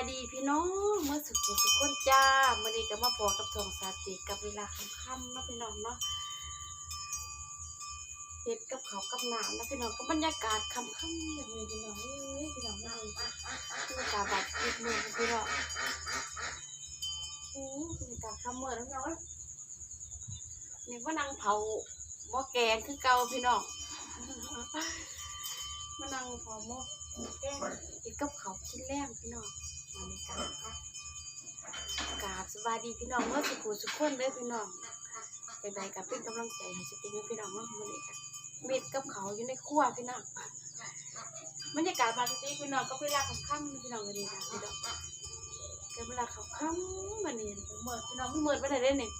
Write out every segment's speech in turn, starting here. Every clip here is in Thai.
ายดีพี่น้องเมื่อสุขสุขคนจ้าเมื่อนี้ก็มาพอกับสองสาติกับเวลาค่ำๆนะพี่น้องเนาะเฮ็ดกับเขากับน้ำนะพี่น้องก็บรรยากาศค่ำๆแบบนี้พี่น้องเอ้ยพี่น้องนั่งบรรยากาศแบบนิดนึงพี่น้องโอ้บรรยากาศค่ำเมื่อแล้วพี่น้องเอ้ยนี่ว่านั่งเผาหม้อแกงคือเก่าพี่น้องมานั่งเผาหม้อแกงกินกับเขากินแรงพี่น้อง มาในการกราบสบายดีพี่น้องเมื่อสุขุสุขคนเด้อพี่น้องแต่ใดกับเป็นกำลังใจให้สติให้พี่น้องเนามื้อนี้กันเม็ดกับเขาอยู่ในครัวพี่น้องบรรยากาศบางทีพี่น้องก็เวลาค่ำๆพี่น้องก็ดีนะพี่น้องก็เวลาค่ำๆมันนี่เมื่อพี่น้องเมื่อไปไหนได้เนี่ย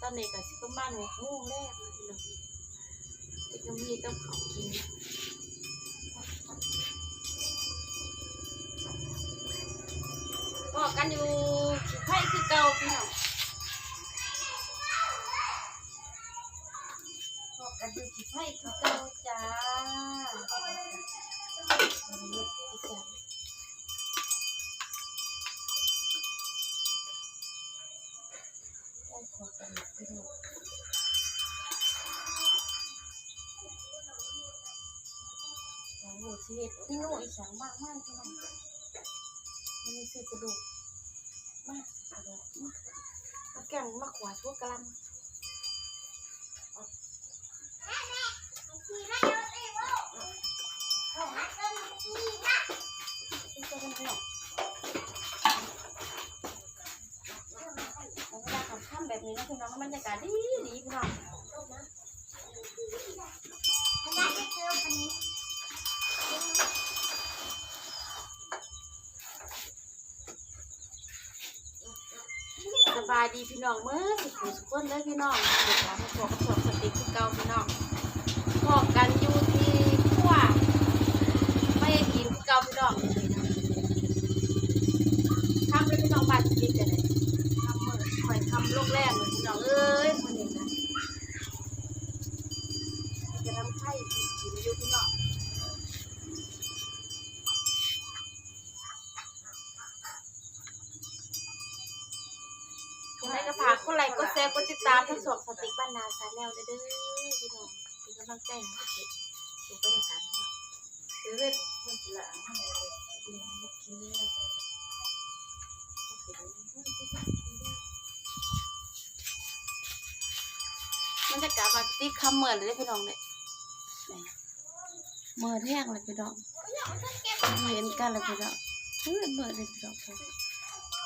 ตอนนี้ก็สิประมาณหกโมงแรกนะพี่น้องที่ก็มีกับเขากิน กันอยู่ไพ่คือเก่าพี่น้องบอกกันอยู่ที่ไพ่คือเก่าจ้าโอ้โหชีวิตพี่โน่อีสานมากมากพี่น้องมันมีซื้อกระดูกมากกระดูก มาเอาแก้มมาขวาทั่วกลางที่จะเป็นหนอกเวลาขับข้ามแบบนี้นะพี่น้องบรรยากาศดีดีพี่น้อง ดีพี่น้องเมื่อสุขสุขคนเลยพี่น้องเด็กหลานมาบอกกับสองสติคือเก่าพี่น้องบอกกันอยู่ที่ขั้วไม่กินคือเก่าพี่น้องทำเลยพี่น้องบาดจิตกันเลยทำเมื่อคอยทำโลกแรกเลยพี่น้องเอ้ย ดี๋ยวเว้ยคนหลังเดี๋ยวมากินแล้วบรรยากาศมาติคำเหมือนเลยพี่น้องเนี่ยเมื่อแท่งเลยพี่น้องเห็นกันเลยพี่น้องเฮ้ยเมื่อเลยพี่น้องเ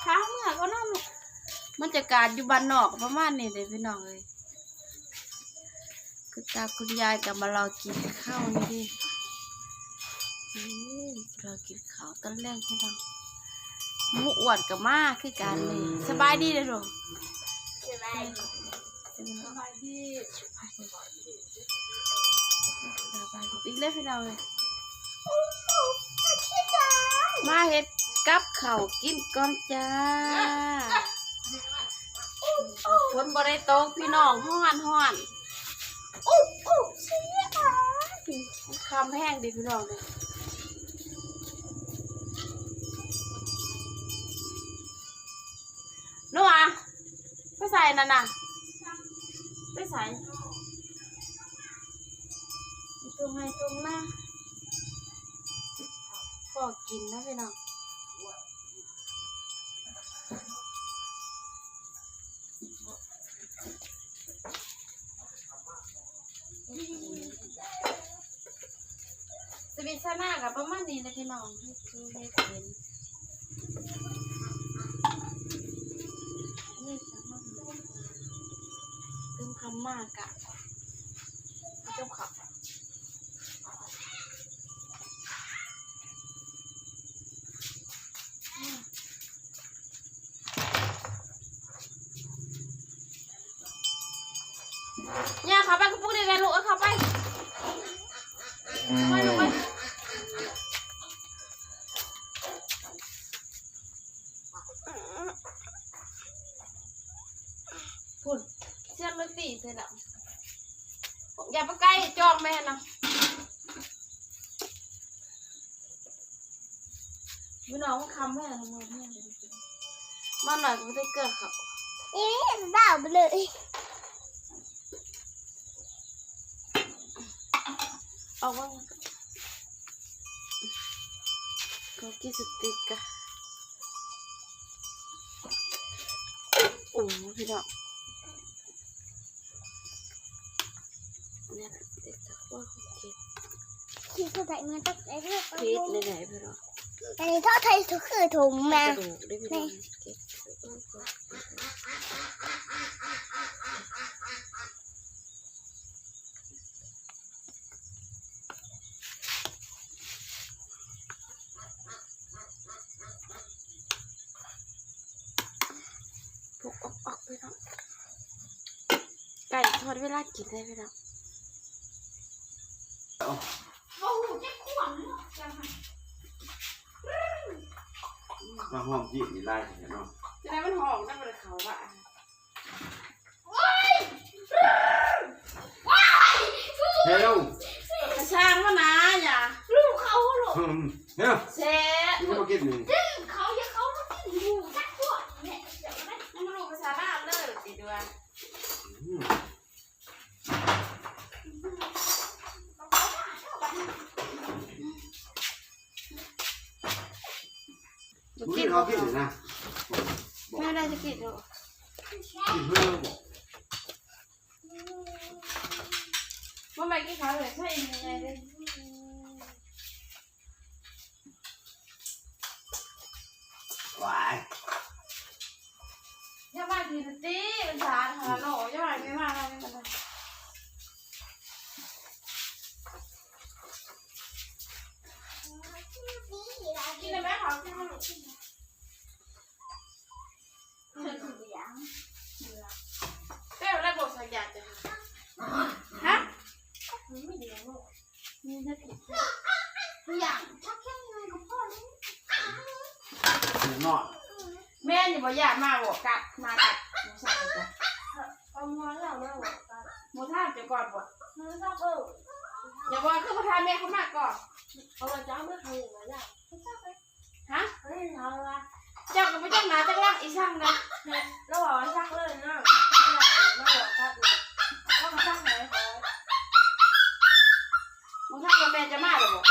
ช้าเมื่อก็นั่งมันจะการอยู่บ้านนอกประมาณนี้เลยพี่น้องเลยคุณตาคุณยายกับมาเรากินข้าวนี่ดิ เอ้ยเรากินข้าวตอนแรกพี่น้องหมูอ้วนกับมาคือกันเลยสบายดีเลยหรอสบายดีสบายดีสบายดีอีกแล้วพี่น้องเลยมาเฮ็ดกับข้าวกินก่อนจ้าฝนบ่ได้ตกพี่น้องฮ้อนฮ้อนอุ๊บอุ๊บเสียคำแห้งดิพี่น้องเลย ใส่นั่นน่ะไปใส่ตรงไหนตรงหน้าก็กินนะพี่น้องสวิตช์หน้ากับประมาณนี้นะพี่น้องให้ดูให้เห็น เติมคำมากอะเจ้าขับเนี่ยขับไปกับพวกเด็กๆลูกอาขับไปไปลูกไปพุ่นเสียนเลย ตีเสร็จแล้วอย่าไปใกล้จองแม่นะพี่น้องมันคำแม่ทำไมแม่มาหน่อยก็ไม่ได้เกลือเขานี่บ้าไปเลยเอาว่าก็กินสติ๊กอะโอ้พี่น้อง วเขาเก็บที่เขาใส่เงินต้องใส่เพีชไหนๆพี่น้องอันนี้เท่าไทยทุกคือถุงมาระดูกได้พี่น้องเก็บพวกออกออกไปน้องไก่ทอดเวลากินได้พี่น้อง มาห้อมจีบนี่ไล่เห็นเนาะจะได้มันหอมได้เป็นเขาว่ะเฮ้ยกระช่างว่านะอย่าลูกเขาหรออืมเนี่ยเซ่นี่ก็มากินนี่ จะกินดูกินเพื่อนบอกเมื่อไหร่กินข้าวเลยใช่ยังไงเลยวายย่ามากินตีเป็นสารหาโหลย่ามาไม่มาไม่มา แม่อยาบอกอยากมาบอกกัดมากัดหมูสับจ้ะเอาเงินเราแล้วกันหมูท่าจะก่อนบอกเงินเราเอออย่าบอกคือประธานแม่เขามากก่อนเอาไปจ้าไม่เคยอย่างนั้นอะไม่ทราบเลยฮะเฮ้ยเอาละเจ้าก็ไม่จ้างนาจ้างล่างอีช่างนะเราบอกว่าชักเลยนะเราบอกชักเลยเราก็ชักไหนขอหมูท่ากับแม่จะมาหรือบอก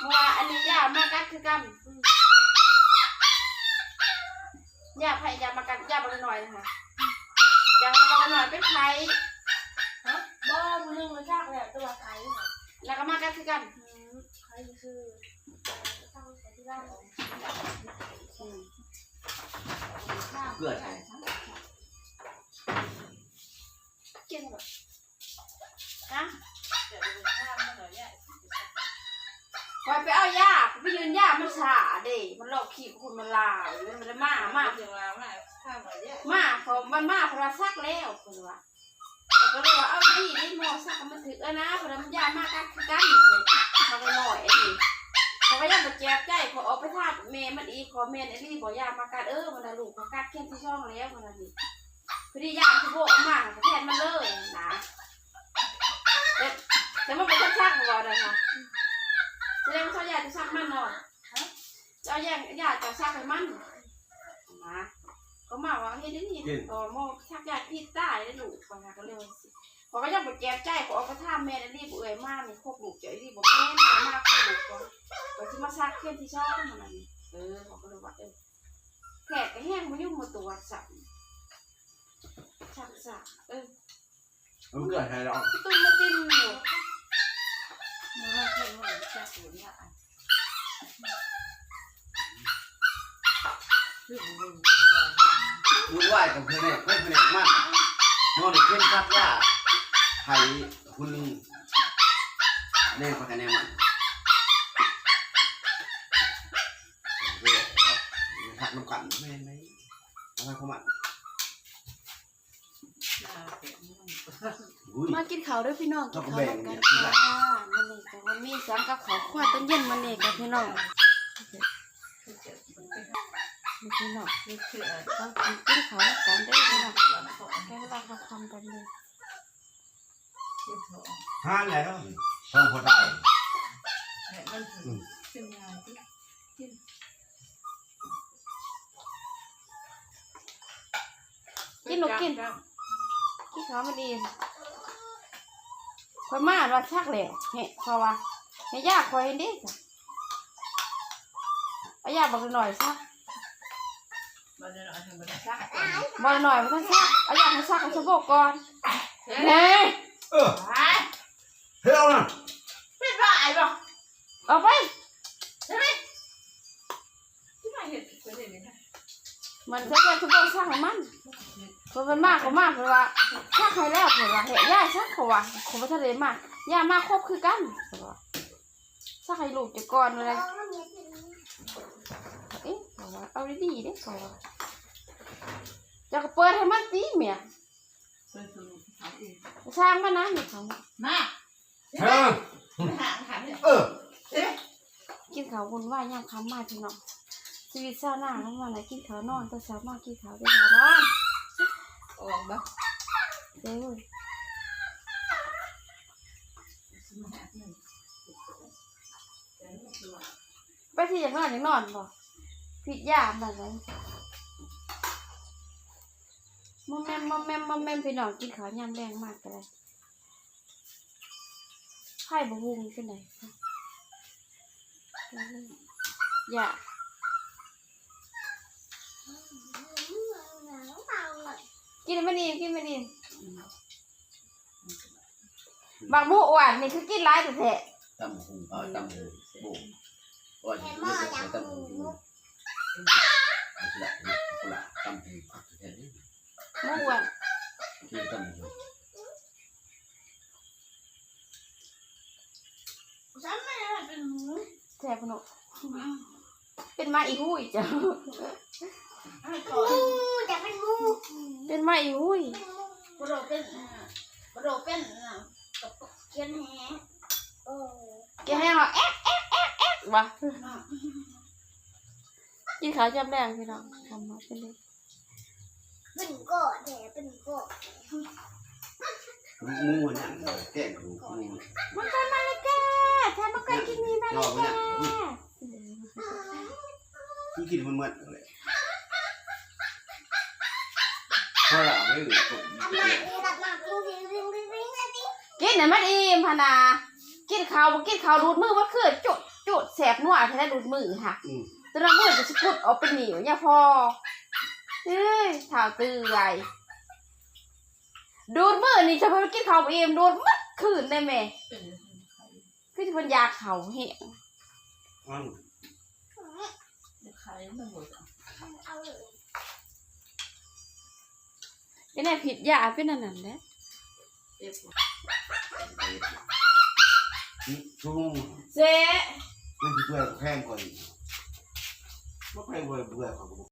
เมื่อวานอันนี้ย่ามากัดคือกัน ย่าไผ่ย่ามากัดย่าบางหน่อยนะคะย่าบางหน่อยเป็นไผ่ฮะบ้ามึงนึงมาชักเลยตัวใครเหรอแล้วก็มากัดคือกันใครคือชักไปที่บ้านของอืมเกลือใส่กินแบบฮะ คอยไปเอาย่าไปยืนย่ามันฉาเด้มันหลอกขี่คนมันลาวมันมันมามามาเขามันมาเพราะซักแล้วคนว่าก็เลยว่าเอาดีนี่มอซักมันถือนะเพราะมันย่ามากัดคือกันเลยมาไปหน่อยไอ้นี่เขาก็ยังมาแจกใจขอเอาไปทาดเมมันอีขอเมนไอ้นี่บอกย่ามากัดเออมันละลูกมากัดแค่ที่ช่องแล้วมันละนี่พอดีย่าคือโบกมากแทนมันเลยนะแต่แต่มันเป็นชักชักบ่ได้ค่ะ แสดงว่าเขาอยากจะชักมันเนาะเจ้าอยากอยากจะชักให้มันนะก็มาว่าเฮ็ดนี่ต่อโมชักอยากพี่ตายได้ลูกก็นะก็เลยว่าสิพอก็ยังบ่แก้ใจก็เอาไปถามแม่ได้รีบเอ่ยมานี่ครบลูกเจ้ารีบบ่แม่นบ่มากครบลูกก่อนก็สิมาชักเข็มที่ช่องมันนี่เออเขาก็เลยว่าเออแขกก็แห้งบ่ยุ่งมาตัวสับชักสักเออมันเกลือใส่เราตุ้มมาติ้มอยู่ วุ่นวายกับเพื่อนเนี่ยไม่เพื่อนมากนอนเข้มคักย่าไผ่คุณแน่นปากกันแน่มันเว้ยผัดน้ำกันแม่นไหมอะไรของมัน มากินข้าวด้วยพี่น้องกินข้าวกันค่ะมันนี่กับมันมีสามกับข้ขวคั่ตอนเย็นมันนี่กับพี่น้องพี่น้องนี่อเรากินกินข้าวกันได้พี่น้องแกงเราเราทำกันเลยห้าแล้วช่องพอได้กินหนูกิน นข้าวมาดีคอยมาอ่านว่าชักแหละเฮ้เพราะว่าเฮ้ยากคอยเห็นดิจ้ะเอายาบอกหน่อยซักมาเดินเอาทางบันไดซักบอกหน่อยว่าต้องซักเอายาให้ซักให้ฉันบอกก่อนเน่เออไปเฮ้ยเอาน่ะเป็นบ้าไอ้บ่เอาไปที่มาเห็นเป็นเห็นนี่นะมันจะเป็นทุกคนซักให้มัน เพราะมันมากก็มากเพราะว่าซักให้แล้วเพราะว่าเฮ้ยย่าซักเพราะว่าผมไม่ทะเลมากย่ามากครบคือกันเพราะว่าซักให้ลูกจะก่อนเลยเอ๊ะเพราะว่าเอาดีๆเด้เพราะว่าจะก็เปิดให้มันตีเมียเป็นสูงเขาเองสร้างมันนะนี่เขามาเฮ้ยหาหาเนี่ยเออเอ๊ะกินข้าวคนว่ายามคำมาพี่น้องชีวิตเศร้าหน้าทั้งวันเลยกินข้าวนอนแต่เช้ามากินข้าวได้ยานอน ออกบ่เด้อไปที่อย่างนอนอย่างนอนบ่ผิดยามแบบนั้นมอมแมมมอมแมมมอมแมมพี่น้องกินขาวยามแรงมากกันเลยไข่บะวุงขึ้นไหนอย่ากินไม่ดีกินไม่ดีบางมูอ้วนนี่คือกินร้ายแต่แท้ตำหูเออตำหูบุกว่าจะเรียกว่าตำหูเอาสิละเอาละตำหูแค่นี้หมูอ้วนคือตำหูฉันไม่ได้เป็นหมูแซ่บพนกเป็นมาอีหุ้ยจ้ะไอ้ก่อนจะเป็นงู เป็นมาอีหุ้ยกระโดดเป็นกระโดดเป็นกับเขียนแหโอ้แกให้เราแอ๊กแอ๊กแอ๊กแอ๊กวะกินข้าวจำแรงพี่น้องทำมาเป็นเลยเป็นก้อนแหเป็นก้อนงูเนี่ยแก้งหูงูมันเคยมาเลยแกแทนมันเคยกินนี่มาเลยแกที่กินมันเหมือนเลยเพราะเราไม่รู้ผมทำมาเอรับมาจริงจริงจริงจริงจริงกินน่ะมันอิ่มพะนากินข้าวบ่กินข้าวดูดมือมันคือจุดจุดแสบนัวแท้ดูดมือค่ะอืมแตละมือจะสกุดออกเป็นเหนียวอย่าพอเฮ้ยเท้าตื้อไงดูดมือนี่จะไปกินข้าวเองดูดมัดคืนได้ไหมเป็นคือจะเป็นยาเข่าเหงอืมใครมันหมดเอาเลย เป็นไงผิดยาเป็นอันนั้นแหละเจ็บชุ่มเจ๊มันจะเบื่อแพงกว่าอีกไม่ไปเบื่อเบื่อของผม